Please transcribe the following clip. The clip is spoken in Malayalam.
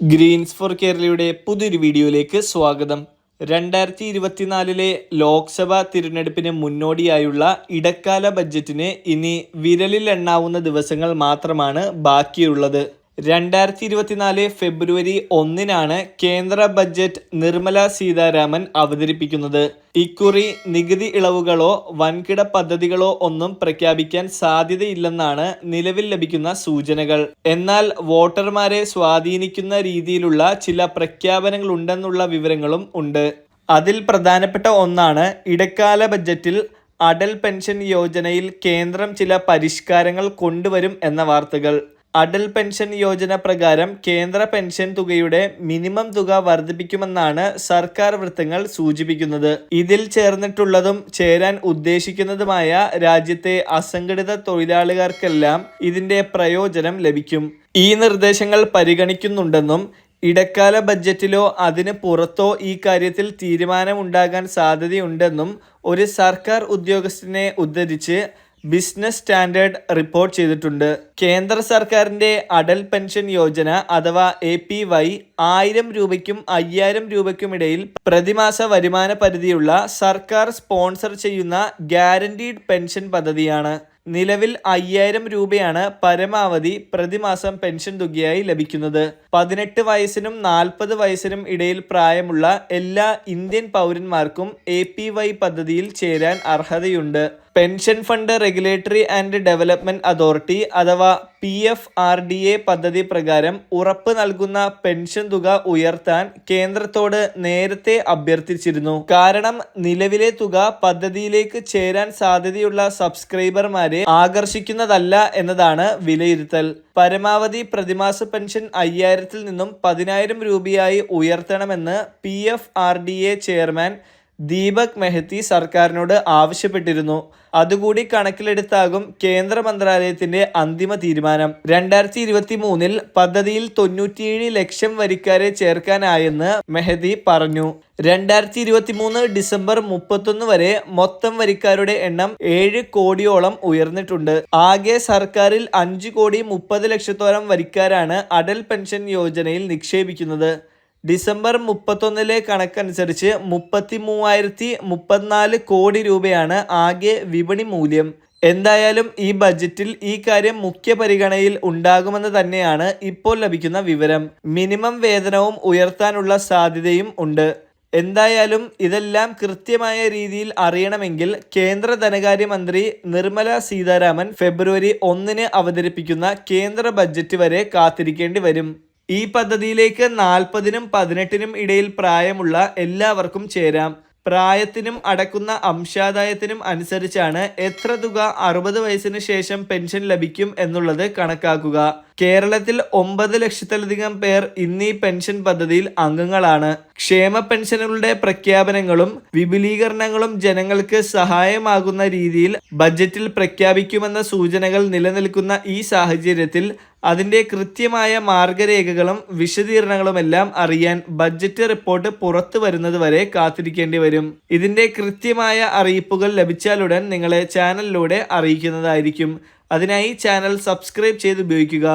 ഗ്രീൻസ് ഫോർ കേരളയുടെ പുതിയൊരു വീഡിയോയിലേക്ക് സ്വാഗതം. രണ്ടായിരത്തി ഇരുപത്തിനാലിലെ ലോക്സഭാ തിരഞ്ഞെടുപ്പിന് മുന്നോടിയായുള്ള ഇടക്കാല ബജറ്റിന് ഇനി വിരലിൽ എണ്ണാവുന്ന ദിവസങ്ങൾ മാത്രമാണ് ബാക്കിയുള്ളത്. രണ്ടായിരത്തി ഇരുപത്തിനാല് ഫെബ്രുവരി ഒന്നിനാണ് കേന്ദ്ര ബജറ്റ് നിർമ്മല സീതാരാമൻ അവതരിപ്പിക്കുന്നത്. ഇക്കുറി നികുതി ഇളവുകളോ വൻകിട പദ്ധതികളോ ഒന്നും പ്രഖ്യാപിക്കാൻ സാധ്യതയില്ലെന്നാണ് നിലവിൽ ലഭിക്കുന്ന സൂചനകൾ. എന്നാൽ വോട്ടർമാരെ സ്വാധീനിക്കുന്ന രീതിയിലുള്ള ചില പ്രഖ്യാപനങ്ങൾ ഉണ്ടെന്നുള്ള വിവരങ്ങളും ഉണ്ട്. അതിൽ പ്രധാനപ്പെട്ട ഒന്നാണ് ഇടക്കാല ബജറ്റിൽ അടൽ പെൻഷൻ യോജനയിൽ കേന്ദ്രം ചില പരിഷ്കാരങ്ങൾ കൊണ്ടുവരും എന്ന വാർത്തകൾ. അടൽ പെൻഷൻ യോജന പ്രകാരം കേന്ദ്ര പെൻഷൻ തുകയുടെ മിനിമം തുക വർദ്ധിപ്പിക്കുമെന്നാണ് സർക്കാർ വൃത്തങ്ങൾ സൂചിപ്പിക്കുന്നത്. ഇതിൽ ചേർന്നിട്ടുള്ളതും ചേരാൻ ഉദ്ദേശിക്കുന്നതുമായ രാജ്യത്തെ അസംഘടിത തൊഴിലാളികൾക്കെല്ലാം ഇതിന്റെ പ്രയോജനം ലഭിക്കും. ഈ നിർദ്ദേശങ്ങൾ പരിഗണിക്കുന്നുണ്ടെന്നും ഇടക്കാല ബജറ്റിലോ അതിന് പുറത്തോ ഈ കാര്യത്തിൽ തീരുമാനമുണ്ടാകാൻ സാധ്യതയുണ്ടെന്നും ഒരു സർക്കാർ ഉദ്യോഗസ്ഥനെ ഉദ്ധരിച്ച് ബിസിനസ് സ്റ്റാൻഡേർഡ് റിപ്പോർട്ട് ചെയ്തിട്ടുണ്ട്. കേന്ദ്ര സർക്കാരിന്റെ അടൽ പെൻഷൻ യോജന അഥവാ എ പി വൈ ആയിരം രൂപയ്ക്കും അയ്യായിരം രൂപയ്ക്കുമിടയിൽ പ്രതിമാസ വരുമാന പരിധിയുള്ള സർക്കാർ സ്പോൺസർ ചെയ്യുന്ന ഗ്യാരണ്ടീഡ് പെൻഷൻ പദ്ധതിയാണ്. നിലവിൽ അയ്യായിരം രൂപയാണ് പരമാവധി പ്രതിമാസം പെൻഷൻ തുകയായി ലഭിക്കുന്നത്. പതിനെട്ട് വയസ്സിനും നാൽപ്പത് വയസ്സിനും ഇടയിൽ പ്രായമുള്ള എല്ലാ ഇന്ത്യൻ പൗരന്മാർക്കും എ പി വൈ പദ്ധതിയിൽ ചേരാൻ അർഹതയുണ്ട്. Pension fund regulatory and development authority അഥവാ P F R D A പദ്ധതി പ്രകാരം ഉറപ്പ് നൽകുന്ന പെൻഷൻ തുക ഉയർത്താൻ കേന്ദ്രത്തോട് നേരത്തെ അഭ്യർത്ഥിച്ചിരുന്നു. കാരണം നിലവിലെ തുക പദ്ധതിയിലേക്ക് ചേരാൻ സാധ്യതയുള്ള സബ്സ്ക്രൈബർമാരെ ആകർഷിക്കുന്നതല്ല എന്നതാണ് വിലയിരുത്തൽ. പരമാവധി പ്രതിമാസ പെൻഷൻ അയ്യായിരത്തിൽ നിന്നും പതിനായിരം രൂപയായി ഉയർത്തണമെന്ന് P F R D A chairman Deepak Mehti സർക്കാരിനോട് ആവശ്യപ്പെട്ടിരുന്നു. അതുകൂടി കണക്കിലെടുത്താകും കേന്ദ്ര മന്ത്രാലയത്തിന്റെ അന്തിമ തീരുമാനം. രണ്ടായിരത്തി ഇരുപത്തി മൂന്നിൽ പദ്ധതിയിൽ തൊണ്ണൂറ്റിയേഴ് ലക്ഷം വരിക്കാരെ ചേർക്കാനായെന്ന് മെഹദി പറഞ്ഞു. രണ്ടായിരത്തി ഇരുപത്തി മൂന്ന് ഡിസംബർ മുപ്പത്തൊന്ന് വരെ മൊത്തം വരിക്കാരുടെ എണ്ണം ഏഴ് കോടിയോളം ഉയർന്നിട്ടുണ്ട്. ആകെ സർക്കാരിൽ അഞ്ചു കോടി മുപ്പത് ലക്ഷത്തോളം വരിക്കാരാണ് അടൽ പെൻഷൻ യോജനയിൽ നിക്ഷേപിക്കുന്നത്. ഡിസംബർ മുപ്പത്തൊന്നിലെ കണക്കനുസരിച്ച് മുപ്പത്തി മൂവായിരത്തി മുപ്പത്തിനാല് കോടി രൂപയാണ് ആകെ വിപണി മൂല്യം. എന്തായാലും ഈ ബജറ്റിൽ ഈ കാര്യം മുഖ്യ പരിഗണനയിൽ ഉണ്ടാകുമെന്ന് തന്നെയാണ് ഇപ്പോൾ ലഭിക്കുന്ന വിവരം. മിനിമം വേതനവും ഉയർത്താനുള്ള സാധ്യതയും ഉണ്ട്. എന്തായാലും ഇതെല്ലാം കൃത്യമായ രീതിയിൽ അറിയണമെങ്കിൽ കേന്ദ്ര ധനകാര്യമന്ത്രി നിർമ്മല സീതാരാമൻ ഫെബ്രുവരി ഒന്നിന് അവതരിപ്പിക്കുന്ന കേന്ദ്ര ബജറ്റ് വരെ കാത്തിരിക്കേണ്ടി വരും. ഈ പദ്ധതിയിലേക്ക് നാൽപ്പതിനും പതിനെട്ടിനും ഇടയിൽ പ്രായമുള്ള എല്ലാവർക്കും ചേരാം. പ്രായത്തിനും അടക്കുന്ന അംശാദായത്തിനും അനുസരിച്ചാണ് എത്ര തുക അറുപത് വയസ്സിന് ശേഷം പെൻഷൻ ലഭിക്കും എന്നുള്ളത് കണക്കാക്കുക. കേരളത്തിൽ ഒമ്പത് ലക്ഷത്തിലധികം പേർ ഇന്നീ പെൻഷൻ പദ്ധതിയിൽ അംഗങ്ങളാണ്. ക്ഷേമ പെൻഷനുകളുടെ പ്രഖ്യാപനങ്ങളും വിപുലീകരണങ്ങളും ജനങ്ങൾക്ക് സഹായമാകുന്ന രീതിയിൽ ബജറ്റിൽ പ്രഖ്യാപിക്കുമെന്ന സൂചനകൾ നിലനിൽക്കുന്ന ഈ സാഹചര്യത്തിൽ അതിന്റെ കൃത്യമായ മാർഗരേഖകളും വിശദീകരണങ്ങളുമെല്ലാം അറിയാൻ ബജറ്റ് റിപ്പോർട്ട് പുറത്തു വരുന്നത് വരെ കാത്തിരിക്കേണ്ടി വരും. ഇതിന്റെ കൃത്യമായ അറിയിപ്പുകൾ ലഭിച്ചാലുടൻ നിങ്ങളെ ചാനലിലൂടെ അറിയിക്കുന്നതായിരിക്കും. അതിനായി ചാനൽ സബ്സ്ക്രൈബ് ചെയ്ത് ഉപയോഗിക്കുക